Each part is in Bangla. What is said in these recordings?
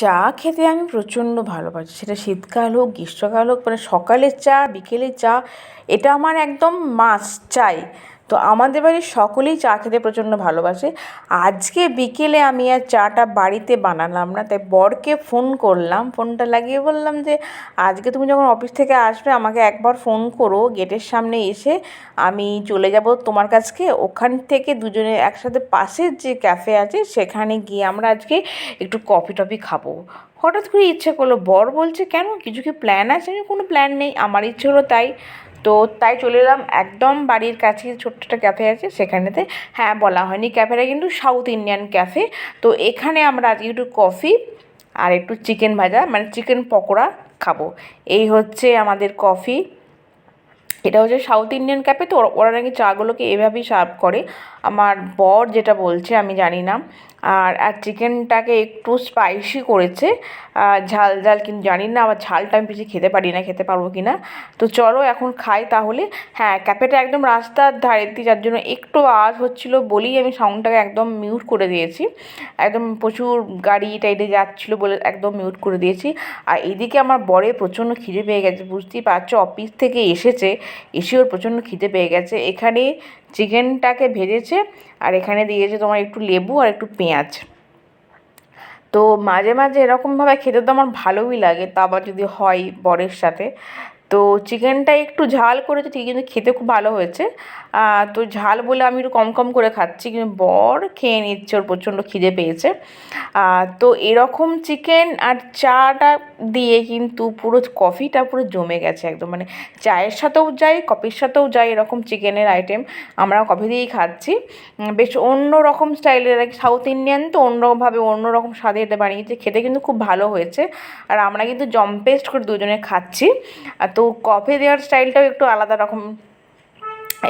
চা খেতে আমি প্রচণ্ড ভালোবাসি। সেটা শীতকাল হোক, গ্রীষ্মকাল হোক মানে সকালের চা, বিকেলের চা, এটা আমার একদম মাস্ট চাই। তো আমাদের বাড়ির সকলেই চা খেতে প্রচণ্ড ভালোবাসে। আজকে বিকেলে আমি আর চাটা বাড়িতে বানালাম না, তাই বরকে ফোন করলাম। ফোনটা লাগিয়ে বললাম যে, আজকে তুমি যখন অফিস থেকে আসবে, আমাকে একবার ফোন করো, গেটের সামনে এসে আমি চলে যাব তোমার কাছকে। ওখান থেকে দুজনে একসাথে পাশের যে ক্যাফে আছে, সেখানে গিয়ে আমরা আজকে একটু কফি টফি খাব। হঠাৎ করে ইচ্ছে করল। বর বলছে, কেন? কিছু কি প্ল্যান আছে? কোনো প্ল্যান নেই। আমার ইচ্ছে হলো তাই। তো তাই চলে এলাম একদম বাড়ির কাছে, ছোট্ট একটা ক্যাফে আছে, সেখানেতে। হ্যাঁ বলা হয়নি ক্যাফেটা কিন্তু সাউথ ইন্ডিয়ান ক্যাফে তো এখানে আমরা আজকে একটু কফি আর একটু চিকেন ভাজা মানে চিকেন পকোড়া খাব। এই হচ্ছে আমাদের কফি এটা হচ্ছে সাউথ ইন্ডিয়ান ক্যাফে, তো ওরা নাকি চাগুলোকে এভাবেই সার্ভ করে। আমার বর যেটা বলছে, আমি জানি না। আর আর চিকেনটাকে একটু স্পাইসি করেছে। ঝাল ঝাল কিন্তু জানি না, আবার ঝালটা আমি বেশি খেতে পারি না, খেতে পারব কি না। তো চলো এখন খাই তাহলে। হ্যাঁ ক্যাফেটা একদম রাস্তার ধারেতে যার জন্য একটু আওয়াজ হচ্ছিল বলেই আমি সাউন্ডটাকে একদম মিউট করে দিয়েছি। একদম প্রচুর গাড়ি টাইডে যাচ্ছিল বলে একদম মিউট করে দিয়েছি। আর এদিকে আমার বরে প্রচণ্ড খিদে পেয়ে গেছে, বুঝতেই পারছ, অফিস থেকে এসেছে। এসে ওর প্রচণ্ড খিদে পেয়ে গেছে। এখানে চিকেনটাকে ভেজেছে আর এখানে দিয়েছে তোমার একটু লেবু আর একটু পেঁয়াজ। তো মাঝে মাঝে এরকমভাবে খেতে তো আমার ভালোই লাগে, তা আবার যদি হয় বরের সাথে। তো চিকেনটা একটু ঝাল করেছে, ঠিক কিন্তু খেতে খুব ভালো হয়েছে। তো ঝাল বলে আমি একটু কম কম করে খাচ্ছি, কিন্তু বর খেয়ে নিচ্ছে, ওর প্রচণ্ড খিদে পেয়েছে। তো এরকম চিকেন আর চাটা দিয়ে কিন্তু পুরো কফিটা পুরো জমে গেছে একদম। মানে চায়ের সাথেও যাই কফির সাথেও যাই এরকম চিকেনের আইটেম। আমরা কফি দিয়েই খাচ্ছি। বেশ অন্য রকম স্টাইলের, আর কি সাউথ ইন্ডিয়ান তো অন্যভাবে অন্য রকম স্বাদের বানিয়েছে, খেতে কিন্তু খুব ভালো হয়েছে। আর আমরা কিন্তু জম্পেস্ট করে দুজনে খাচ্ছি। তো কফি দেওয়ার স্টাইলটাও একটু আলাদা রকম।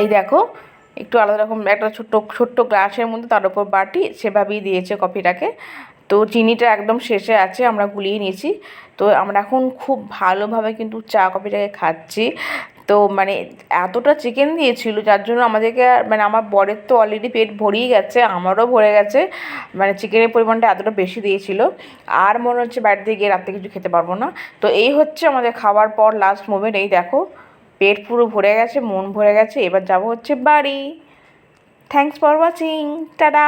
এই দেখো, একটু আলাদা রকম একটা ছোট্ট ছোট্ট গ্লাসের মধ্যে তার উপর বাটি সেভাবেই দিয়েছে কফিটাকে তো চিনিটা একদম শেষে আছে, আমরা গুলিয়ে নিয়েছি। তো আমরা এখন খুব ভালোভাবে কিন্তু চা কফিটাকে খাচ্ছি। তো মানে এতটা চিকেন দিয়েছিল, যার জন্য আমাদেরকে মানে আমার বরের তো অলরেডি পেট ভরিয়ে গেছে, আমারও ভরে গেছে মানে চিকেনের পরিমাণটা এতটা বেশি দিয়েছিল। আর মনে হচ্ছে বাড়িতে গিয়ে রাত্রে কিছু খেতে পারব না। তো এই হচ্ছে আমাদের খাওয়ার পর লাস্ট মোমেন্ট এই দেখো, পেট পুরো ভরে গেছে, মন ভরে গেছে, এবার যাব হচ্ছে বাড়ি। Thanks for watching tata